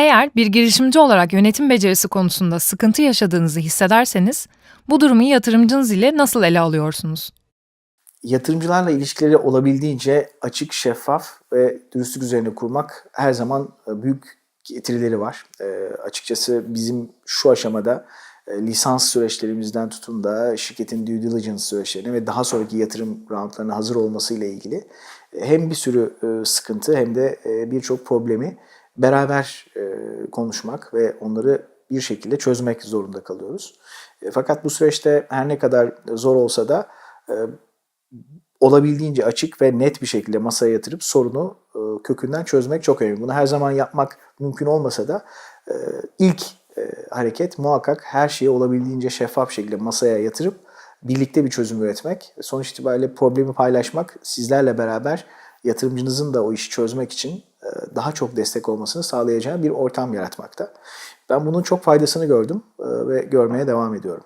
Eğer bir girişimci olarak yönetim becerisi konusunda sıkıntı yaşadığınızı hissederseniz, bu durumu yatırımcınız ile nasıl ele alıyorsunuz? Yatırımcılarla ilişkileri olabildiğince açık, şeffaf ve dürüstlük üzerine kurmak her zaman e, büyük getirileri var. E, açıkçası bizim şu aşamada e, lisans süreçlerimizden tutun da şirketin due diligence süreçlerine ve daha sonraki yatırım roundlarına hazır olmasıyla ilgili e, hem bir sürü e, sıkıntı hem de e, birçok problemi beraber konuşmak ve onları bir şekilde çözmek zorunda kalıyoruz. E, fakat bu süreçte her ne kadar zor olsa da e, olabildiğince açık ve net bir şekilde masaya yatırıp sorunu e, kökünden çözmek çok önemli. Bunu her zaman yapmak mümkün olmasa da ilk hareket muhakkak her şeyi olabildiğince şeffaf şekilde masaya yatırıp birlikte bir çözüm üretmek. Sonuç itibariyle problemi paylaşmak sizlerle beraber yatırımcınızın da o işi çözmek için daha çok destek olmasını sağlayacağı bir ortam yaratmakta. Ben bunun çok faydasını gördüm e, ve görmeye devam ediyorum.